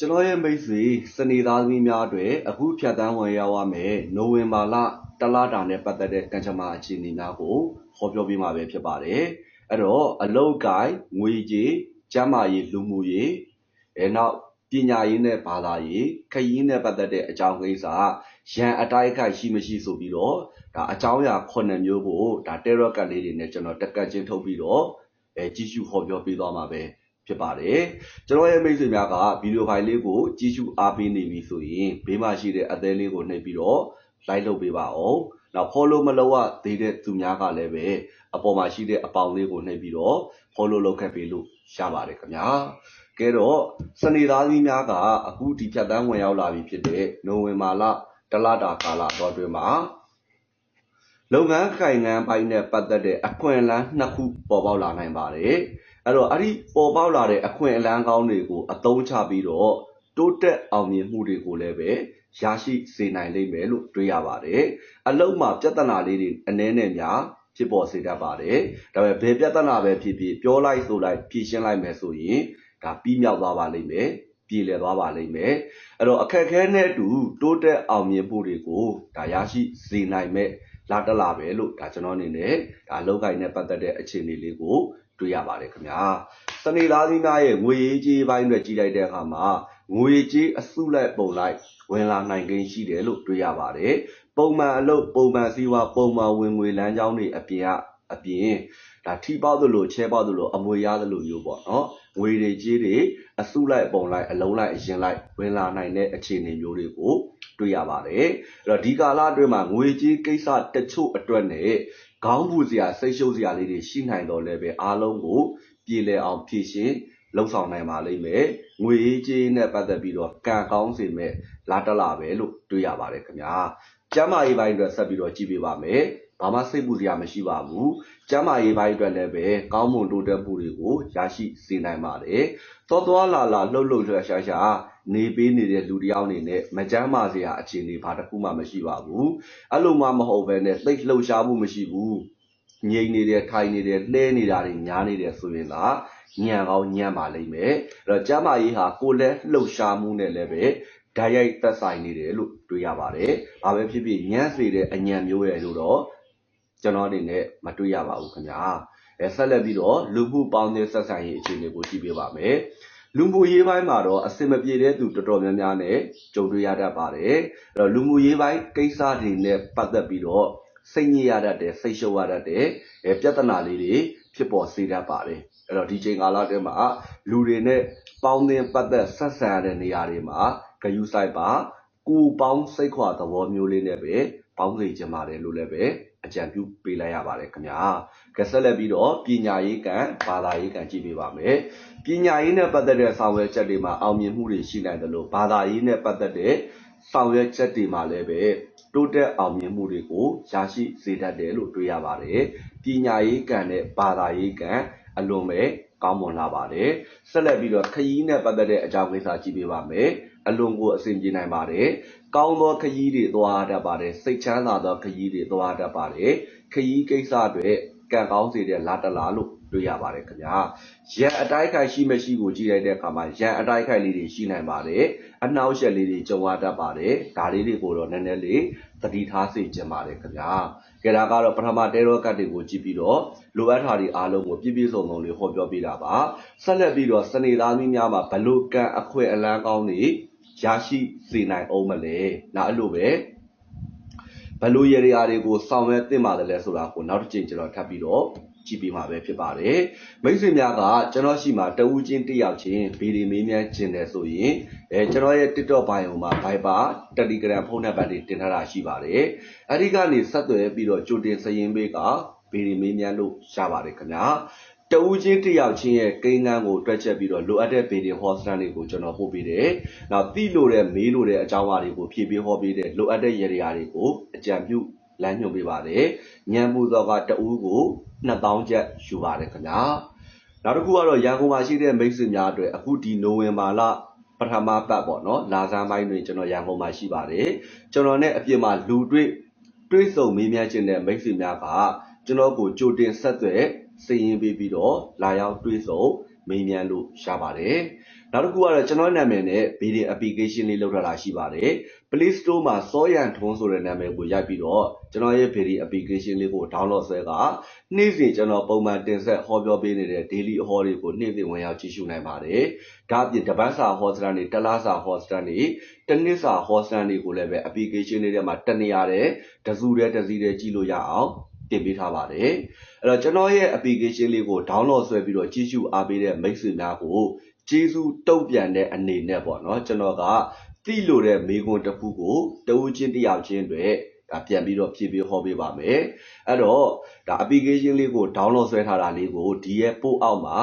ကျွန်တော်ရဲ့မိတ်ဆွေစနေသားသမီးများအတွက်အခုဖြတ်တန်းဝင်ရောက်ရမယ်နိုဝင်ဘာလတလတာနဲ့ပတ်သက်တဲ့ကံကြမ္မာအခြေအနေများကိုဟောပြောပေးမှာပဲဖြစ်ပါတယ်အဲ့တော့အလုတ်ကိုင်းငွေကြေးကျန်းမာရေးလူမှုရေးအဲနောက်ပညာရေးနဲ့ဘာသာရေးခရီးနဲ့ပတ်သက်တဲ့အကြောင်းကိစ္စရန်အတိုက်အခိုက်ရှိမရှိဆိုပြီးတော့ဒါအကြောင်းအရာ9မျိုးကိုဒါ terror ကတ်လေးတွေနဲ့ကျွန်တော်တက်ကတ်ချင်းထုတ်ပြီးတော့အဲကြီးစုဟောပြောပေးသွားမှာပဲ ဖြစ်ပါတယ်ကျွန်တော်ရဲ့မိတ်ဆွေများကဗီဒီယိုဖိုင်လေးကိုကြည့်ရှုအားပေးနေပြီဆိုရင်ဘေးမှာရှိတဲ့အသေးလေးကိုနှိပ်ပြီးတော့ like လုပ်ပေးပါအောင်နောက် follow မလုပ်ရသေးတဲ့သူများကလည်းပဲအပေါ်မှာရှိတဲ့အပေါင်လေးကိုနှိပ်ပြီးတော့ follow လုပ်ခဲ့ပေးလို့ရပါတယ်ခင်ဗျာကဲတော့စနေသားသမီးများကအခုဒီဖြတ်တန်းဝင်ရောက်လာပြီဖြစ်တဲ့နိုဝင်ဘာလတလတာကာလတော့တွင်မှာလုပ်ငန်းခိုင်ငံပိုင်းနဲ့ပတ်သက်တဲ့အခွင့်အလမ်းနှစ်ခုပေါ်ပေါက်လာနိုင်ပါတယ် အဲ့တော့အဲ့ဒီပေါ်ပေါက်လာတဲ့အခွင့်အလမ်းကောင်းတွေကို အသုံးချပြီးတော့တိုးတက်အောင်မြင်မှုတွေကိုလည်းပဲရရှိစေနိုင်လိမ့်မယ်လို့တွေးရပါတယ်အလုံးမှာပြဿနာလေးတွေအနည်းနဲ့များဖြစ်ပေါ်စေတတ်ပါတယ်ဒါပေမဲ့ဘယ်ပြဿနာပဲဖြစ်ဖြစ်ပြောလိုက်ဆိုလိုက်ဖြေရှင်းလိုက်မယ်ဆိုရင်ဒါပြီးမြောက်သွားပါလိမ့်မယ်ပြည်လည်သွားပါလိမ့်မယ်အဲ့တော့အခက်ခဲနဲ့အတူတိုးတက်အောင်မြင်မှုတွေကိုဒါရရှိစေနိုင်မဲ့လာတက်လာပဲလို့ဒါကျွန်တော်အနေနဲ့ဒါလောက်ကိုင်းနဲ့ပတ်သက်တဲ့အခြေအနေလေးကို တွေ့ရပါတယ်ခင်ဗျာစနေသားသီးများရဲ့ငွေရေးကြေးပိုင်းတွေကြည့်လိုက်တဲ့အခါမှာငွေကြေးအစုလိုက်ပုံလိုက်ဝင်လာနိုင်ကိန်းရှိတယ်လို့တွေ့ရပါတယ်ပုံမှန်အလုပ်ပုံမှန်စည်းဝါပုံမှန်ဝင်ငွေလမ်းကြောင်းတွေအပြင်ကအပြင်ဒါထိပေါက်သလိုချဲပေါက်သလိုအမွေရသလိုမျိုးပေါ့နော်ငွေတွေကြေးတွေအစုလိုက်ပုံလိုက်အလုံးလိုက်အရင်လိုက်ဝင်လာနိုင်တဲ့အခြေအနေမျိုးတွေကိုတွေ့ရပါတယ်အဲ့တော့ဒီကာလအတွင်းမှာငွေကြေးကိစ္စတချို့အတွက်နဲ့ ခေါင်းပူစရာ စိတ်ရှုပ်စရာလေးတွေ ရှိနိုင်တော့လည်းပဲအားလုံးကို ပြည်လည်အောင် ဖြည့်ရှင်လှုပ်ဆောင်နိုင်ပါလိမ့်မယ် ငွေကြေးနဲ့ ပတ်သက်ပြီးတော့ ကံကောင်းစေမဲ့လာတလာပဲလို့ တွေ့ရပါတယ်ခင်ဗျာ ကျမ်းမာရေးပိုင်းအတွက် ဆက်ပြီးတော့ ကြည့်ပေးပါမယ် ဘာမှစိတ်ပူစရာမရှိပါဘူးကျမ်းမာရေးပိုင်းအတွက်လည်းပဲကောင်းမွန်တိုးတက်မှုတွေကိုရရှိစေနိုင်ပါတယ်သောသွားလာလာလှုပ်လှုပ်ရှားရှားရှားနေပေးနေတဲ့လူတယောက်အနေနဲ့မကြမ်းမာစရာအခြေအနေဘာတစ်ခုမှမရှိပါဘူးအဲ့လိုမှမဟုတ်ဘဲနဲ့သိလှုပ်ရှားမှုမရှိဘူးငြိမ်နေတယ်ထိုင်နေတယ်လှဲနေတာတွေများနေတယ်ဆိုရင်လားညံကောင်းညံပါလိမ့်မယ်အဲ့တော့ကျမ်းမာရေးဟာကိုယ်လည်းလှုပ်ရှားမှုနဲ့လည်းပဲဓာတ်ရိုက်သက်ဆိုင်နေတယ်လို့တွေ့ရပါတယ်။ဘာပဲဖြစ်ဖြစ်ညံ့စေတဲ့အညံမျိုးရယ်လို့တော့ ကျွန်တော်အနေနဲ့မတွေ့ရပါဘူးခင်ဗျာ။အဲဆက်လက်ပြီးတော့လူမှုပေါင်းတဲ့ဆက်ဆံရေးအခြေအနေကိုကြည့်ပေးပါမယ်။လူမှုရေးပိုင်းမှာတော့အစင်မပြေတဲ့သူတော်တော်များများနဲ့ကြုံတွေ့ရတတ်ပါတယ်။အဲ့တော့လူမှုရေးပိုင်းကိစ္စတွေနဲ့ပတ်သက်ပြီးတော့စိတ်ညစ်ရတတ်တယ်စိတ်ရှုပ်ရတတ်တယ်အဲပြဿနာလေးတွေဖြစ်ပေါ်စေတတ်ပါတယ်အဲ့တော့ဒီချိန်ကာလအတွင်းမှာလူတွေနဲ့ပေါင်းသင်းပတ်သက်ဆက်ဆံရတဲ့နေရာတွေမှာဂယုစိုက်ပါ ကိုပေါင်းစိတ်ခွာသဘောမျိုးလေးနဲ့ပဲပေါင်းစေချင်ပါတယ်လို့လည်းပဲအကြံပြုပေးလိုက်ရပါတယ်ခင်ဗျာကဆက်လက်ပြီးတော့ပညာရေးကံဘာသာရေးကံကြည့်ပေးပါမယ်ပညာရေးနဲ့ပတ်သက်တဲ့ဆောင်ရွက်ချက်တွေမှာအောင်မြင်မှုတွေရှိနိုင်တယ်လို့ဘာသာရေးနဲ့ပတ်သက်တဲ့ဆောင်ရွက်ချက်တွေမှာလည်းပဲတိုးတက်အောင်မြင်မှုတွေကိုရရှိစေတတ်တယ်လို့တွေ့ရပါတယ်ပညာရေးကံနဲ့ဘာသာရေးကံအလွန်ပဲ ကောင်းမွန်လာပါတယ်ဆက်လက်ပြီးတော့ခရီးနဲ့ပတ်သက်တဲ့အကြောင်းကိစ္စကြည့်ပေးပါမယ်အလွန်ကိုအဆင်ပြေနိုင်ပါတယ်ကောင်းသောခရီးတွေသွားတတ်ပါတယ်စိတ်ချမ်းသာသောခရီးတွေသွားတတ်ပါတယ်ခရီးကိစ္စတွေကံကောင်းစေတဲ့လာတလာလို့တွေ့ရပါတယ်ခင်ဗျာရန်အတိုက်ခိုက်ရှိမရှိကိုကြည့်လိုက်တဲ့အခါမှာရန်အတိုက်ခိုက်လေးတွေရှိနိုင်ပါတယ်အနှောက်အယှက်လေးတွေကြုံရတတ်ပါတယ်ဒါလေးတွေကိုတော့နည်းနည်းလေးသတိထားစေချင်ပါတယ်ခင်ဗျာ ကဲဒါကတော့ပထမတဲရောကတ်တွေကိုကြည့်ပြီးတော့လိုအပ်တာတွေအားလုံးကိုပြည့်ပြည့်စုံစုံလေးဟောပြောပေးတာပါဆက်လက်ပြီးတော့စနေသားမင်းများမှာဘလို့ကံအခွင့်အလန်းကောင်းတွေရရှိစေနိုင်အောင်မလဲနောက်အဲ့လိုပဲဘလို့ရေရာတွေကိုဆောင်ရွက်သင့်ပါတယ်လဲဆိုတာကိုနောက်တစ်ချိန်ကျွန်တော်ထပ်ပြီးတော့ ကြည့်ပြီးမှာပဲဖြစ်ပါတယ်မိတ်ဆွေများကကျွန်တော်ရှိမှာတဦးချင်းတယောက်ချင်းဗီဒီမေးမြန်းခြင်းတယ်ဆိုရင်အဲကျွန်တော်ရဲ့ TikTok bio မှာ Viber Telegram ဖုန်းနံပါတ်တွေတင်ထားတာရှိပါတယ်အဲဒီကနေဆက်သွယ်ပြီးတော့ကြိုတင်စရင်ပေးကဗီဒီမေးမြန်းလို့ရပါတယ်ခင်ဗျာတဦးချင်းတယောက်ချင်းရဲ့ကိန်းဂန်းကိုတွက်ချက်ပြီးတော့လိုအပ်တဲ့ဗီဒီဟောစတန်တွေကိုကျွန်တော်ပို့ပေးတယ်။နောက်သိလို့တဲ့မေးလို့တဲ့အကြောင်းအရာတွေကိုဖြည့်ပေးဟောပေးတဲ့လိုအပ်တဲ့ရည်ရည်တွေကိုအကြံပြုလမ်းညွှန်ပေးပါတယ်။ညံပူသောကတဦးကို 2000ကျပ်ယူပါတယ်ခင်ဗျာ။နောက်တစ်ခုကတော့ရန်ကုန်မှာရှိတဲ့မိတ်ဆွေများအတွက်အခုဒီနိုဝင်ဘာလပထမပတ်ပေါ့နော်လာဇန်ပိုင်းတွင်ကျွန်တော်ရန်ကုန်မှာရှိပါတယ်။ကျွန်တော်နဲ့အပြင်မှာလူတွေ့တွေ့ဆုံမေးမြန်းခြင်းတဲ့မိတ်ဆွေများကကျွန်တော်ကိုကြိုတင်ဆက်သွယ်စည်ရင်ပေးပြီးတော့လာရောက်တွေ့ဆုံမေးမြန်းလို့ရပါတယ်။ နောက်တစ်ခုကတော့ကျွန်တော်နာမည်နဲ့ video application လေးလောက်ထားတာရှိပါတယ် Play Store မှာ စောရန်ထုံးဆိုတဲ့နာမည်ကိုရိုက်ပြီးတော့ကျွန်တော်ရဲ့ video application လေးကို download ဆွဲကနေ့စဉ်ကျွန်တော်ပုံမှန်တင်ဆက်ဟောပြောပေးနေတဲ့ daily ဟောတွေကိုနေ့စဉ်ဝင်ရောက်ကြည့်ရှုနိုင်ပါတယ်ဒါအပြင်တပတ်စာဟောစတန်တွေတစ်လစာဟောစတန်တွေတစ်နှစ်စာဟောစတန်တွေကိုလည်းပဲ application လေးထဲမှာတက်နေရတယ်တစုတည်းတစ်စီးတည်းကြည့်လို့ရအောင်တင်ပေးထားပါတယ်အဲ့တော့ကျွန်တော်ရဲ့ application လေးကို download ဆွဲပြီးတော့ကြည့်ရှုအားပေးတဲ့မိတ်ဆွေများကို ကျေးဇူးတုံ့ပြန်တဲ့အနေနဲ့ပေါ့နော်ကျွန်တော်ကသိလို့တဲ့မိကွန်းတစ်ခုကိုတဝူချင်းတယောက်ချင်းတွေဒါပြန်ပြီးတော့ဖြည့်ပြီးဟောပေးပါမယ်အဲ့တော့ဒါ application လေးကို download ဆွဲထားတာလေးကိုဒီရဲ့ပို့အောက်မှာ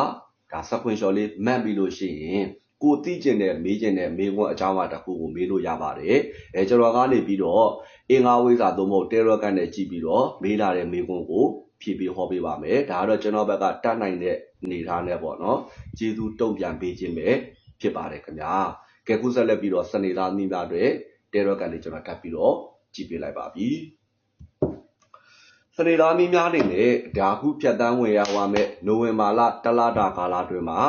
ဒါ screenshot လေးမှတ်ပြီးလို့ရှိရင်ကိုသိကျင်တဲ့မေးကျင်တဲ့မေးခွန်းအကြောင်းအရာတစ်ခုကိုမေးလို့ရပါတယ်။အဲကျွန်တော်ကနေပြီးတော့အင်္ဂါဝိဇ္ဇာသို့မဟုတ် Telegram နဲ့ကြည့်ပြီးတော့မေးလာတဲ့မေးခွန်းကို ဖြည့်ပြီးဟောပေးပါမယ်။ဒါကတော့ကျွန်တော်ဘက်ကတတ်နိုင်တဲ့အနေအထားနဲ့ပေါ့နော်။ကျေးဇူးတုံ့ပြန်ပေးခြင်းပဲဖြစ်ပါတယ်ခင်ဗျာ။ကဲခုဆက်လက်ပြီးတော့စနေသားမိသားတွေ Telegram နဲ့ကျွန်တော်ထပ်ပြီးတော့ကြည့်ပေးလိုက်ပါပြီ။စနေသားမိများအနေနဲ့ဒါခုဖြတ်တန်းဝင်ရောက်မယ်နိုဝင်ဘာလတလတာကာလအတွင်းမှာ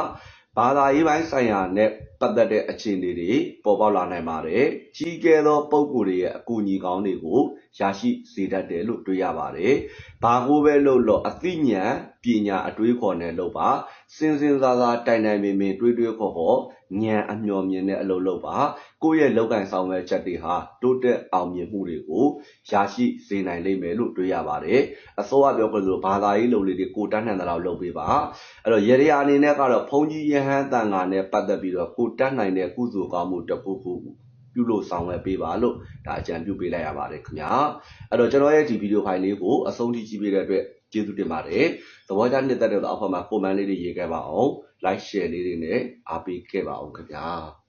ဘာသာရေးပိုင်းဆိုင်ရာနဲ့ပတ်သက်တဲ့အခြေအနေတွေပေါ်ပေါက်လာနိုင်ပါတယ်။ကြီးကျယ်သောပုံကိုယ်တွေရဲ့အကူအညီကောင်းတွေကိုရရှိစေတတ်တယ်လို့တွေ့ရပါတယ်။ဘာကိုပဲလို့လို့အသိဉာဏ်ပညာအတွေးခေါ်နဲ့လို့ပါစင်စင်စားစားတိုင်တိုင်ပင်ပင်တွေးတွေးခေါ်ခေါ်ဉာဏ်အမျှော်မြင်တဲ့အလုပ်လုပ်ပါကိုယ့်ရဲ့လောက်ကင်ဆောင်မဲ့ချက်တွေဟာတိုးတက်အောင်မြင်မှုတွေကိုရရှိစေနိုင်လိမ့်မယ်လို့တွေ့ရပါတယ်။အစိုးရပြောကြလို့ဘာသာရေးလုပ်လေးတွေကိုတန်းနှံတဲ့လောက်လုပ်ပေးပါ။အဲ့တော့ရေရာအနေနဲ့ကတော့ဘုံကြီးယဟန်တန်ဃာနဲ့ပတ်သက်ပြီးတော့ကိုတတ်နိုင်တဲ့ကုသိုလ်ကောင်းမှုတစ်ခုခုပြုလို့ဆောင်ရွက်ပေးပါလို့ဒါအကြံပြုပေးလိုက်ရပါတယ်ခင်ဗျာအဲ့တော့ကျွန်တော်ရဲ့ဒီဗီဒီယိုဖိုင်လေးကိုအဆုံးထိကြည့်ပေးတဲ့အတွက်ကျေးဇူးတင်ပါတယ်သဘောကျနှစ်သက်တဲ့အောက်ဖက်မှာ comment လေးတွေရေးခဲ့ပါအောင် like share လေးတွေနဲ့အားပေးခဲ့ပါအောင်ခင်ဗျာ